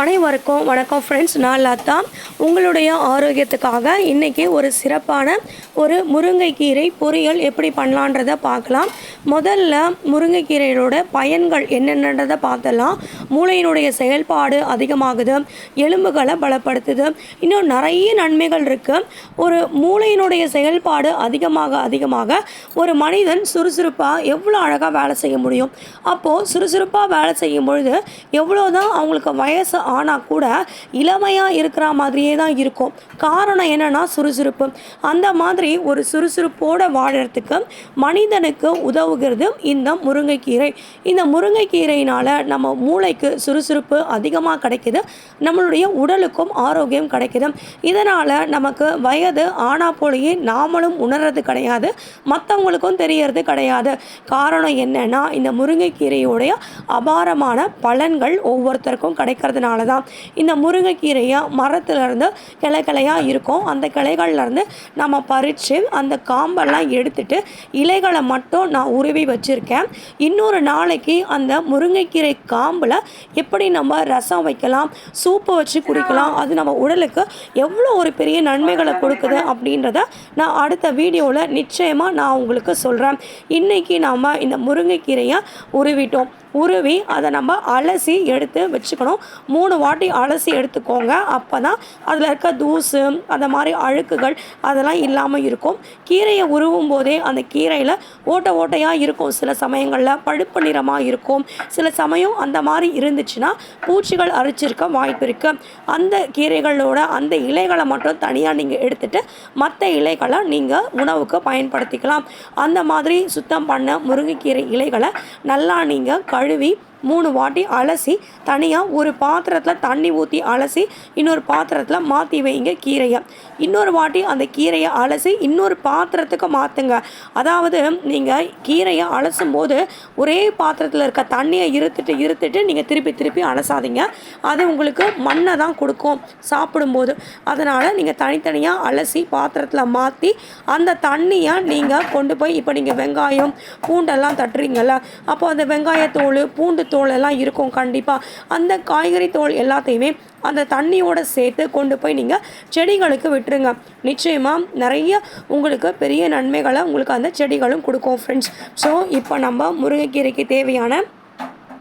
அனைவருக்கும் வணக்கம் ஃப்ரெண்ட்ஸ் நான் லதா. உங்களுடைய ஆரோக்கியத்துக்காக இன்றைக்கி ஒரு சிறப்பான ஒரு முருங்கைக்கீரை பொரியல் எப்படி பண்ணலான்றதை பார்க்கலாம். முதல்ல முருங்கைக்கீரையோட பயன்கள் என்னென்னன்றதை பார்த்தலாம் மூளையினுடைய செயல்பாடு அதிகமாகுது. எலும்புகளை பலப்படுத்துது. இன்னும் நிறைய நன்மைகள் இருக்குது ஒரு மூளையினுடைய செயல்பாடு அதிகமாக அதிகமாக ஒரு மனிதன் சுறுசுறுப்பாக எவ்வளோ அழகாக வேலை செய்ய முடியும்? அப்போது சுறுசுறுப்பாக வேலை செய்யும் பொழுது எவ்வளோதான் அவங்களுக்கு வயசு ஆனால் கூட இளமையாக இருக்கிற மாதிரியே தான் இருக்கும். காரணம் என்னென்னா சுறுசுறுப்பு. அந்த மாதிரி ஒரு சுறுசுறுப்போடு வாழறதுக்கு மனிதனுக்கு உதவுகிறது இந்த முருங்கைக்கீரை. இந்த முருங்கைக்கீரையினால் நம்ம மூளைக்கு சுறுசுறுப்பு அதிகமாக கிடைக்குது. நம்மளுடைய உடலுக்கும் ஆரோக்கியம் கிடைக்குது. இதனால் நமக்கு வயது ஆனா போலயே நாமளும் உணர்றது கிடையாது. மற்றவங்களுக்கும் தெரியறது கிடையாது. காரணம் என்னென்னா இந்த முருங்கைக்கீரையுடைய அபாரமான பலன்கள் ஒவ்வொருத்தருக்கும் கிடைக்கிறதுனால தான் இந்த முருங்கைக்கீரையாக மரத்துலேருந்து கிளை கிளையாக இருக்கும். அந்த கிளைகள்லேருந்து நம்ம பறித்து அந்த காம்பெல்லாம் எடுத்துட்டு இலைகளை மட்டும் நான் உருவி வச்சுருக்கேன். இன்னொரு நாளைக்கு அந்த முருங்கைக்கீரை காம்பில் எப்படி நம்ம ரசம் வைக்கலாம் சூப்பு வச்சு குடிக்கலாம் அது நம்ம உடலுக்கு எவ்வளோ ஒரு பெரிய நன்மைகளை கொடுக்குது அப்படின்றத நான் அடுத்த வீடியோவில் நிச்சயமாக நான் உங்களுக்கு சொல்கிறேன் இன்றைக்கி நாம் இந்த முருங்கைக்கீரையை உருவிட்டோம். உருவி அதை நம்ம அலசி எடுத்து வச்சுக்கணும். மூணு வாட்டி அலசி எடுத்துக்கோங்க. அப்போ தான் அதில் இருக்க தூசு அந்த மாதிரி அழுக்குகள் அதெல்லாம் இல்லாமல் இருக்கும். கீரையை உருவும் போதே அந்த கீரையில் ஓட்டை ஓட்டையாக இருக்கும். சில சமயங்களில் பழுப்பு நிறமாக இருக்கும். சில சமயம் அந்த மாதிரி இருந்துச்சுன்னா பூச்சிகள் அரிச்சிருக்க வாய்ப்பு இருக்குது அந்த கீரைகளோட அந்த இலைகளை மட்டும் தனியாக நீங்கள் எடுத்துட்டு மற்ற இலைகளை நீங்கள் உணவுக்கு பயன்படுத்திக்கலாம். அந்த மாதிரி சுத்தம் பண்ண முருங்கைக்கீரை இலைகளை நல்லா நீங்கள் கழுவி மூணு வாட்டி அலசி தனியாக ஒரு பாத்திரத்தில் தண்ணி ஊற்றி அலசி இன்னொரு பாத்திரத்தில் மாற்றி வைங்க கீரையை. இன்னொரு வாட்டி அந்த கீரையை அலசி இன்னொரு பாத்திரத்துக்கு மாற்றுங்க அதாவது நீங்கள் கீரையை அலசும் போது ஒரே பாத்திரத்தில் இருக்க தண்ணியை இருத்துட்டு இருத்துட்டு நீங்கள் திருப்பி திருப்பி அலசாதீங்க. அது உங்களுக்கு மண்ணை தான் கொடுக்கும் சாப்பிடும்போது. அதனால் நீங்கள் தனித்தனியாக அலசி பாத்திரத்தில் மாற்றி அந்த தண்ணியை நீங்கள் கொண்டு போய் இப்போ நீங்கள் வெங்காயம் பூண்டெல்லாம் தட்டுறீங்கள்ல அப்போ அந்த வெங்காயத்தோல் பூண்டு தோல் எல்லாம் இருக்கும் கண்டிப்பாக அந்த காய்கறி தோல் எல்லாத்தையுமே அந்த தண்ணியோட சேர்த்து கொண்டு போய் நீங்கள் செடிகளுக்கு விட்டுருங்க. நிச்சயமாக நிறைய உங்களுக்கு பெரிய நன்மைகளை உங்களுக்கு அந்த செடிகளும் கொடுக்கும் ஃப்ரெண்ட்ஸ் ஸோ இப்போ நம்ம முருங்கைக்கீரைக்கு தேவையான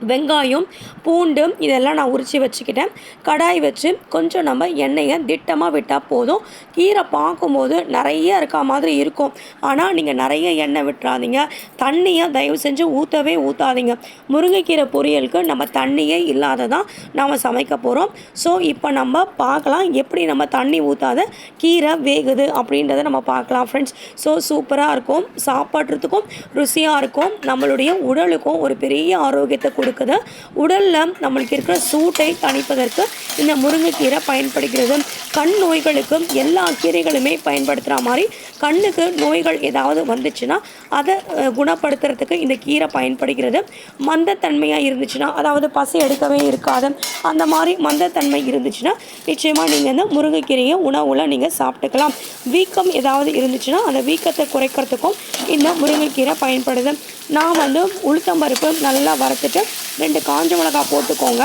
வெங்காயம் பூண்டு இதெல்லாம் நான் உரித்து வச்சுக்கிட்டேன். கடாய் வச்சு கொஞ்சம் நம்ம எண்ணெயை திட்டமாக விட்டால் போதும். கீரை பார்க்கும்போது நிறைய இருக்கா மாதிரி இருக்கும். ஆனால் நீங்கள் நிறைய எண்ணெய் விட்டுறாதீங்க. தண்ணியை தயவு செஞ்சு ஊற்றவே ஊற்றாதீங்க முருங்கைக்கீரை பொரியலுக்கு நம்ம தண்ணியே இல்லாததான் நாம் சமைக்க போகிறோம் ஸோ இப்போ நம்ம பார்க்கலாம் எப்படி நம்ம தண்ணி ஊற்றாத கீரை வேகுது அப்படின்றத நம்ம பார்க்கலாம் ஃப்ரெண்ட்ஸ் ஸோ சூப்பராக இருக்கும். சாப்பிட்றதுக்கும் ருசியாக இருக்கும். நம்மளுடைய உடலுக்கும் ஒரு பெரிய ஆரோக்கியத்தை கொடுக்குது. உடலில் நம்மளுக்கு இருக்கிற சூட்டை தணிப்பதற்கு இந்த முருங்கைக்கீரை பயன்படுகிறது. கண் நோய்களுக்கும் எல்லா கீரைகளுமே பயன்படுத்துகிற மாதிரி கண்ணுக்கு நோய்கள் ஏதாவது வந்துச்சுன்னா அதை குணப்படுத்துறதுக்கு இந்த கீரை பயன்படுகிறது. மந்தத்தன்மையாக இருந்துச்சுன்னா அதாவது பசி எடுக்கவே இருக்காது. அந்த மாதிரி மந்தத்தன்மை இருந்துச்சுன்னா நிச்சயமாக நீங்கள் இந்த முருங்கைக்கீரையை உணவில் நீங்கள் சாப்பிட்டுக்கலாம். வீக்கம் ஏதாவது இருந்துச்சுன்னா அந்த வீக்கத்தை குறைக்கிறதுக்கும் இந்த முருங்கைக்கீரை பயன்படுது. நான் வந்து உளுத்தம்பருப்பு நல்லா வறுத்துட்டு ரெண்டு காஞ்ச மிளகாய் போட்டுக்கோங்க.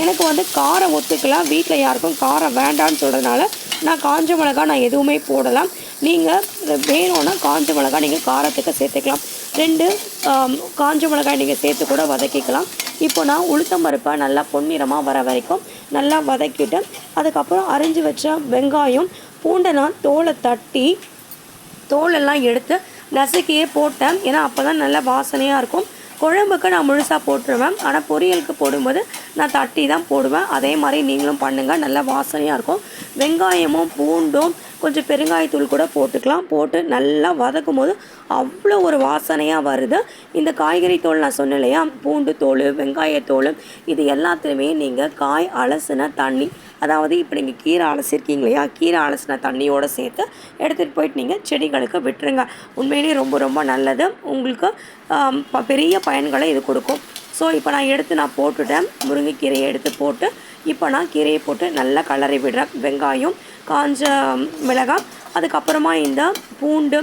எனக்கு வந்து காரம் ஒத்துக்கலாம் வீட்டில் யாருக்கும் காரம் வேண்டான்னு சொல்கிறதுனால நான் காஞ்ச மிளகாய் நான் எதுவுமே போடலாம் நீங்கள் வேணும்னா காஞ்ச மிளகாய் நீங்கள் காரத்துக்கு சேர்த்துக்கலாம். ரெண்டு காஞ்ச மிளகாய் நீங்கள் சேர்த்து கூட வதக்கிக்கலாம். இப்போ நான் உளுத்தம் பருப்பை நல்லா பொன்னிறமாக வர வரைக்கும் நல்லா வதக்கிட்டு அதுக்கப்புறம் அரிஞ்சு வச்ச வெங்காயம் பூண்டை நான் தோலை தட்டி தோலெல்லாம் எடுத்து நசுக்கியே போட்டேன். ஏன்னா அப்போ தான் நல்லா வாசனையாக இருக்கும். குழம்புக்கு நான் முழுசாக போட்டுருவேன். ஆனால் பொரியலுக்கு போடும்போது நான் தட்டி தான் போடுவேன். அதே மாதிரி நீங்களும் பண்ணுங்கள் நல்லா வாசனையாக இருக்கும். வெங்காயமும் பூண்டும் கொஞ்சம் பெருங்காயத்தூள் கூட போட்டுக்கலாம். போட்டு நல்லா வதக்கும் போது அவ்வளோ ஒரு வாசனையாக வருது. இந்த காய்கறி தோல் நான் சொன்னேன் இல்லையா? பூண்டு தோல் வெங்காயத்தோல் இது எல்லாத்துலேயுமே நீங்கள் காய் அலசின தண்ணி அதாவது இப்போ நீங்கள் கீரை அலசிருக்கீங்க இல்லையா? கீரை அலசின தண்ணியோடு சேர்த்து எடுத்துகிட்டு போயிட்டு நீங்கள் செடிகளுக்கு விட்டுருங்க. உண்மையிலேயே ரொம்ப ரொம்ப நல்லது. உங்களுக்கு ப- பெரிய பயன்களை இது கொடுக்கும். ஸோ இப்போ நான் எடுத்து நான் போட்டுட்டேன். முருங்கைக்கீரையை எடுத்து போட்டு இப்போ நான் கீரையை போட்டு நல்லா கலரை விடுறேன். வெங்காயம் காஞ்ச மிளகாய் அதுக்கப்புறமா இந்த பூண்டு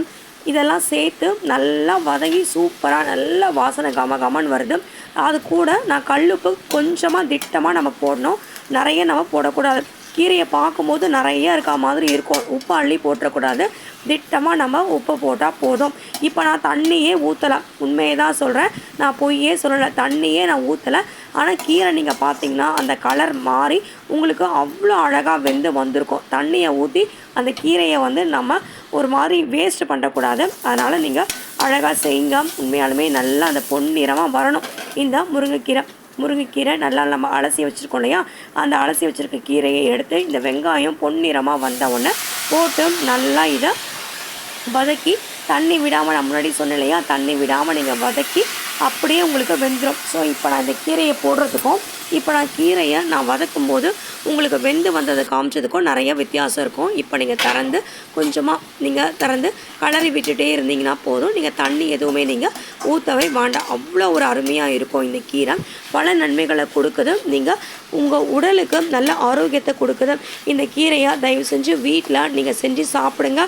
இதெல்லாம் சேர்த்து நல்லா வதங்கி சூப்பராக நல்லா வாசனை கம கமன்னு வருது. அது கூட நான் கல்லுப்பு கொஞ்சமாக திட்டமாக நம்ம போடணும். நிறைய நம்ம போடக்கூடாது. கீரையை பார்க்கும்போது நிறைய இருக்கா மாதிரி இருக்கும். உப்பு அள்ளி போட்டுறக்கூடாது. திட்டமாக நம்ம உப்பு போட்டால் போதும். இப்போ நான் தண்ணியே ஊற்றலை உண்மையை தான் சொல்கிறேன் நான் பொய்யே சொல்லலை. தண்ணியே நான் ஊற்றலை ஆனால் கீரை நீங்கள் பார்த்தீங்கன்னா அந்த கலர் மாறி உங்களுக்கு அவ்வளோ அழகாக வெந்து வந்திருக்கும். தண்ணியை ஊற்றி அந்த கீரையை வந்து நம்ம ஒரு மாதிரி வேஸ்ட் பண்ணக்கூடாது. அதனால் நீங்கள் அழகாக செய்யுங்க. உண்மையாலுமே நல்லா அந்த பொன்னிறமாக வரணும். இந்த முருங்கைக்கீரை. முருங்கைக்கீரை நல்லா நம்ம அலசி வச்சுருக்கோம் இல்லையா? அந்த அலசி வச்சுருக்க கீரையை எடுத்து இந்த வெங்காயம் பொன்னிறமாக வந்த உடனே போட்டு நல்லா இதை வதக்கி தண்ணி விடாமல் நான் முன்னாடி சொன்னேன் இல்லையா? தண்ணி விடாமல் நீங்கள் வதக்கி அப்படியே உங்களுக்கு வெந்துடும் ஸோ இப்போ நான் இந்த கீரையை போடுறதுக்கும் இப்போ நான் கீரையை நான் வதக்கும் போது உங்களுக்கு வெந்து வந்ததை காமிச்சதுக்கும் நிறைய வித்தியாசம் இருக்கும். இப்போ நீங்கள் திறந்து கொஞ்சமாக நீங்கள் திறந்து கலரி விட்டுட்டே இருந்தீங்கன்னா போதும். நீங்கள் தண்ணி எதுவுமே நீங்கள் ஊற்றவே வேண்டாம். அவ்வளோ ஒரு அருமையாக இருக்கும் இந்த கீரை. பல நன்மைகளை கொடுக்குது. நீங்கள் உங்கள் உடலுக்கு நல்ல ஆரோக்கியத்தை கொடுக்குது. இந்த கீரையை தயவு செஞ்சு வீட்டில் நீங்கள் செஞ்சு சாப்பிடுங்க.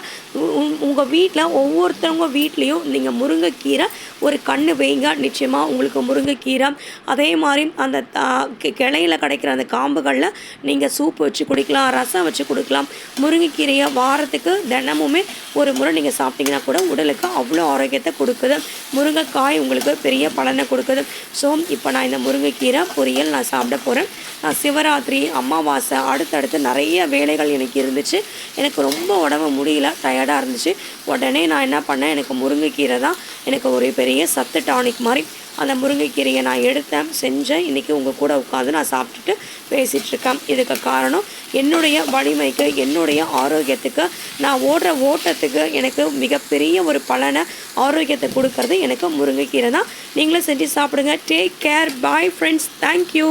உங்கள் வீட்டில் ஒவ்வொருத்தவங்க வீட்லேயும் நீங்கள் முருங்கைக்கீரை ஒரு கன்று வைங்க. நிச்சயமாக உங்களுக்கு முருங்கைக்கீரை அதே மாதிரி அந்த தா- கிளையில கிடைக்கிற அந்த காம்புகளில் நீங்கள் சூப் வச்சு குடிக்கலாம் ரசம் வச்சு கொடுக்கலாம். முருங்கைக்கீரையை வாரத்துக்கு தினமுமே ஒரு முறை நீங்கள் சாப்பிட்டீங்கன்னா கூட உடலுக்கு அவ்வளோ ஆரோக்கியத்தை கொடுக்குது. முருங்கைக்காய் உங்களுக்கு பெரிய பலனை கொடுக்குது. ஸோ இப்போ நான் இந்த முருங்கைக்கீரை பொரியல் நான் சாப்பிட போகிறேன் நான் சிவராத்திரி அமாவாசை அடுத்தடுத்து நிறைய வேலைகள் எனக்கு இருந்துச்சு. எனக்கு ரொம்ப உடம்பு முடியல டயர்டாக இருந்துச்சு. உடனே நான் என்ன பண்ணேன் எனக்கு முருங்கைக்கீரை தான் எனக்கு ஒரு பெரிய சத்து டானிக் மாதிரி அந்த முருங்கைக்கீரையை நான் எடுத்தேன் செஞ்சேன். இன்றைக்கி உங்கள் கூட உட்காந்து நான் சாப்பிட்டுட்டு பேசிகிட்ருக்கேன் இதுக்கு காரணம் என்னுடைய வலிமைக்கு என்னுடைய ஆரோக்கியத்துக்கு. நான் ஓடுற ஓட்டத்துக்கு எனக்கு மிகப்பெரிய ஒரு பலனை ஆரோக்கியத்தை கொடுக்கறது எனக்கு முருங்கைக்கீரை தான். நீங்களும் செஞ்சு சாப்பிடுங்க. Take care bye friends thank you